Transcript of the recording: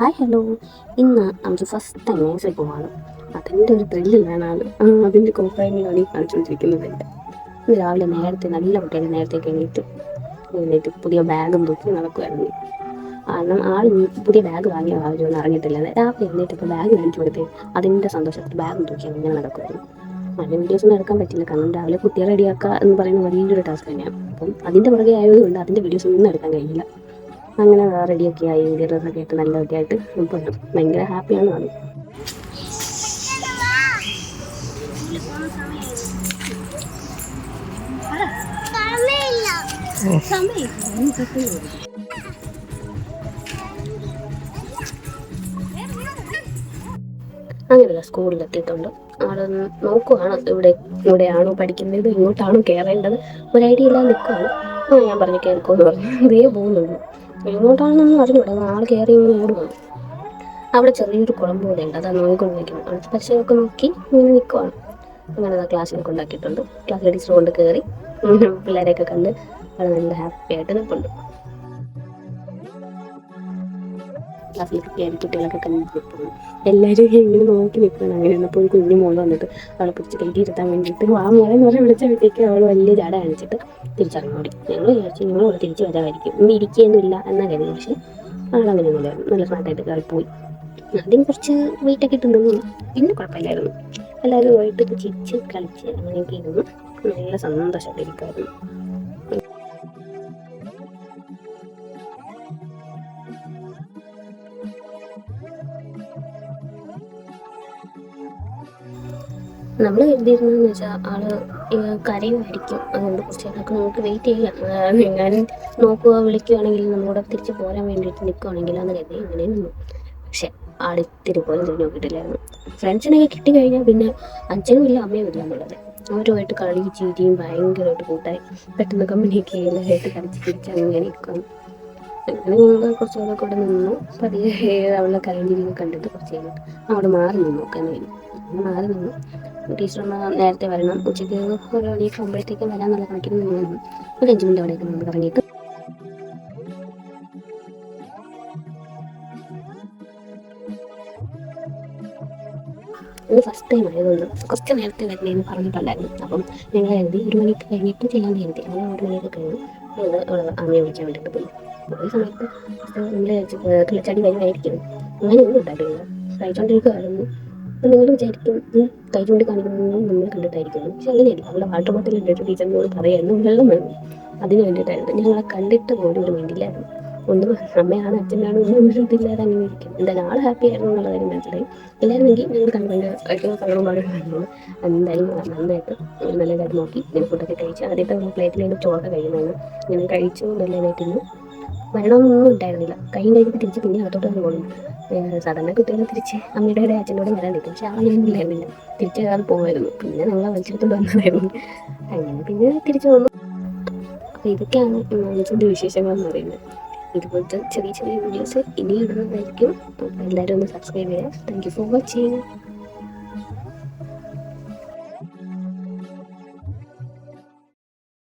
Hi hello ഇന്ന് നമുക്ക് first time നേഴ്സിൽ പോവാണ് അതിന്റെ ഒരു ത്രില്ലിലാണ് ആൾ അതിന്റെ കോപ്പായ്മയാണ് ഈ കാണിച്ചുകൊണ്ടിരിക്കുന്നത് ഇന്ന് രാവിലെ നേരത്തെ നല്ല കുട്ടികളെ നേരത്തെ കഴിഞ്ഞിട്ട് കഴിഞ്ഞിട്ട് പുതിയ ബാഗും തൂക്കി നടക്കുമായിരുന്നു കാരണം ആൾ പുതിയ ബാഗ് വാങ്ങിയ ആവശ്യമൊന്നും അറിഞ്ഞിട്ടില്ല. രാവിലെ എന്നിട്ടിപ്പോൾ ബാഗ് കാണിച്ചു കൊടുത്തേ അതിന്റെ സന്തോഷത്തിൽ ബാഗും തൂക്കി അങ്ങനെ നടക്കുമായിരുന്നു നല്ല വീഡിയോസ് ഒന്നും എടുക്കാൻ പറ്റില്ല. കാരണം രാവിലെ കുട്ടിയെ റെഡിയാക്കുക എന്ന് പറയുന്ന വലിയൊരു ടാസ്ക് തന്നെയാണ്. അപ്പം അതിന്റെ പുറകെ ആയതുകൊണ്ട് അതിന്റെ വീഡിയോസ് ഒന്നും എടുക്കാൻ കഴിയില്ല. അങ്ങനെ റെഡിയൊക്കെ ആയി. ഡ്രസ്സൊക്കെ ആയിട്ട് നല്ലതൊക്കെ ആയിട്ട് ഇപ്പോഴും ഭയങ്കര ഹാപ്പിയാണ് അത്. അങ്ങനെയല്ല സ്കൂളിൽ എത്തിയിട്ടുണ്ട് ആൾ നോക്കുവാണ് ഇവിടെ ഇവിടെയാണോ പഠിക്കുന്നത് ഇങ്ങോട്ടാണോ കയറേണ്ടത്. ഒരു ഐഡിയ ഇല്ലാതെ നിൽക്കുവാണ്. ഞാൻ പറഞ്ഞു കേൾക്കുമെന്ന് പറഞ്ഞു. ഇതേ പോകുന്നുള്ളൂ എങ്ങോട്ടാണെന്നൊന്നും അറിഞ്ഞൂടെ. ആൾ കയറി ഇങ്ങനെ ഓടുവാണ് അവിടെ ചെറിയൊരു കുളം പോലെ ഉണ്ട്. അതാ നോക്കിക്കൊണ്ട് നിൽക്കുന്നത് പരിസരമൊക്കെ നോക്കി ഇങ്ങനെ നിൽക്കുവാണ് അങ്ങനെ ക്ലാസ് ക്ലാസ്സിൽ കൊണ്ടാക്കിയിട്ടുണ്ട്. ക്ലാസ്സിലെ ടീച്ചർ കൊണ്ട് കയറി പിള്ളേരെയൊക്കെ കണ്ട് അവിടെ നല്ല ഹാപ്പി ആയിട്ട് നിൽപ്പുണ്ട്. ക്ലാസ്സിലേക്ക് കയറി കുട്ടികളൊക്കെ കണ്ട് നിൽക്കുന്നു എല്ലാവരും ഇങ്ങനെ നോക്കി നിൽക്കുകയാണ്. അങ്ങനെ വന്നപ്പോൾ ഒരു കുഞ്ഞു മോൾ വന്നിട്ട് അവളെ പിടിച്ച് കയറ്റി ഇരുത്താൻ വേണ്ടിയിട്ട് ആ മോളെ എന്ന് പറഞ്ഞ് വിളിച്ചപ്പോഴത്തേക്ക് അവൾ വലിയ ജാട കാണിച്ചിട്ട് തിരിച്ചറിഞ്ഞോടി ഞങ്ങൾ വിചാരിച്ചു നിങ്ങൾ ഇവിടെ തിരിച്ച് വരാമായിരിക്കും. ഇന്ന് ഇരിക്കുകയൊന്നുമില്ല എന്നാ കരുതി. പക്ഷേ ആളങ്ങനെയൊന്നുമില്ല നല്ല സ്മാർട്ടായിട്ട് കയറി പോയി. ആദ്യം കുറച്ച് വെയിറ്റൊക്കെ ഇട്ടുണ്ടെന്നു പിന്നെ കുഴപ്പമില്ലായിരുന്നു. എല്ലാവരും പോയിട്ട് ചിരിച്ച് കളിച്ച് അങ്ങനെയൊക്കെ ഇരുന്നു. നല്ല സന്തോഷമായിട്ട് നമ്മൾ കരുതിയിരുന്നതെന്ന് വെച്ചാൽ ആൾ ഇങ്ങനെ കരയുമായിരിക്കും. അതുകൊണ്ട് കുറച്ച് നമുക്ക് വെയിറ്റ് ചെയ്യാം. എങ്ങാനും നോക്കുക വിളിക്കുകയാണെങ്കിൽ നമ്മളോട് തിരിച്ച് പോരാൻ വേണ്ടിയിട്ട് നിൽക്കുകയാണെങ്കിൽ എന്ന് കരുതി അങ്ങനെ നിന്നു. പക്ഷെ ആൾ ഇത്തിരി പോലും തിരിഞ്ഞ് നോക്കിയിട്ടില്ലായിരുന്നു. ഫ്രണ്ട്സിനൊക്കെ കിട്ടിക്കഴിഞ്ഞാൽ പിന്നെ അച്ഛനും ഇല്ല അമ്മയും ഇല്ല എന്നുള്ളത്. അവരുമായിട്ട് കളി ചിരിയും ഭയങ്കരമായിട്ട് കൂട്ടായി. പെട്ടെന്ന് കമ്പനിയൊക്കെ എല്ലാവരുമായിട്ട് കളിച്ച് ചിരിച്ച് അങ്ങനെ അങ്ങനെ കുറച്ച് നേരമൊക്കെ അവിടെ നിന്നു. പതിയെ അവളെ കരഞ്ഞിരിക്കുന്നത് കണ്ടിട്ട് കുറച്ച് കഴിഞ്ഞിട്ട് അവിടെ മാറി നിന്നു നോക്കാൻ വേണ്ടി മാറി നിന്നു. ടീച്ചർ നേരത്തെ വരണം. ഉച്ചയ്ക്ക് ഒരു മണിയൊക്കെ ആകുമ്പോഴത്തേക്കും നല്ല കണക്കിന് നിന്നു. ഒരു അഞ്ച് മിനിറ്റ് അവിടെയൊക്കെ നിന്ന് കറങ്ങിയിട്ട് ഫസ്റ്റ് ടൈം ആയതുകൊണ്ട് കുറച്ച് നേരത്തെ വരുന്നതെന്ന് പറഞ്ഞിട്ടുണ്ടായിരുന്നു അപ്പം ഞങ്ങൾ കരുതി ഒരു മണിക്ക് കഴിഞ്ഞിട്ട് ചെയ്യാൻ കരുതി. അങ്ങനെ ഒരു മണിയൊക്കെ കഴിഞ്ഞു ഞങ്ങൾ അമ്മയെ വിളിക്കാൻ വേണ്ടിയിട്ട് പോയി. പോയ സമയത്ത് നമ്മൾ കിളിച്ചടി വരുമായിരിക്കും അങ്ങനെ ഒന്നും ഉണ്ടായിട്ടില്ല കഴിച്ചോണ്ടിരിക്കുമായിരുന്നു അപ്പം നിങ്ങൾ വിചാരിക്കും ഉം, കൈ ചൂണ്ടി കാണിക്കുന്നത് നമ്മൾ കണ്ടിട്ടായിരിക്കുന്നു. പക്ഷെ അങ്ങനെയല്ല. അവളുടെ വാട്ടർ ബോട്ടിൽ ഇട്ടിട്ട് ടീച്ചറിനോട് പറയായിരുന്നു വെള്ളം വേണം. അതിന് വേണ്ടിയിട്ടായിരുന്നു. ഞങ്ങളെ കണ്ടിട്ട് പോലും ഒരു വേണ്ടിയില്ലായിരുന്നു ഒന്നും അമ്മയാണ് അച്ഛനാണ് ഒന്നും ഇതില്ലാതെ അങ്ങനെ ഇരിക്കും എന്തായാലും ആൾ ഹാപ്പി ആയിരുന്നു എന്നുള്ള കാര്യം മനസ്സിലായി. എല്ലാവരുമെങ്കിൽ ഞങ്ങൾ കണ്ടു കളറും സങ്കടം പാടുന്നു എന്തായാലും നന്നായിട്ട് നല്ലതായിട്ട് നോക്കി ഇങ്ങനെ ഫുഡൊക്കെ കഴിച്ച് ആദ്യത്തെ പ്ലേറ്റിൽ ചോറൊക്കെ കഴിക്കുന്നതാണ് ഇങ്ങനെ കഴിച്ചു നല്ലതായിട്ടിരുന്നു വരണമെന്നൊന്നും ഉണ്ടായിരുന്നില്ല. കൈയും കഴിഞ്ഞിട്ട് തിരിച്ച് പിന്നെ അകത്തോട്ട് തന്നെ പോകുന്നു സാധാരണ കുട്ടികൾ തിരിച്ച് അമ്മയുടെ കൂടെ അച്ഛനോട് വരാൻ നിൽക്കും പക്ഷെ ആളൊന്നും ഉണ്ടായിരുന്നില്ല തിരിച്ച് കയറി പോകുമായിരുന്നു പിന്നെ ഞങ്ങൾ വലിച്ചെടുത്തോണ്ട് വന്നതായിരുന്നു. അങ്ങനെ പിന്നെ തിരിച്ചു വന്നു. അപ്പോൾ ഇതൊക്കെയാണ് മനസ്സിന്റെ വിശേഷങ്ങൾ എന്ന് പറയുന്നത്. ഇതുപോലത്തെ ചെറിയ ചെറിയ വീഡിയോസ് ഇനി ഇടുന്നതായിരിക്കും എല്ലാവരും ഒന്ന് സബ്സ്ക്രൈബ് ചെയ്യുക. Thank you for watching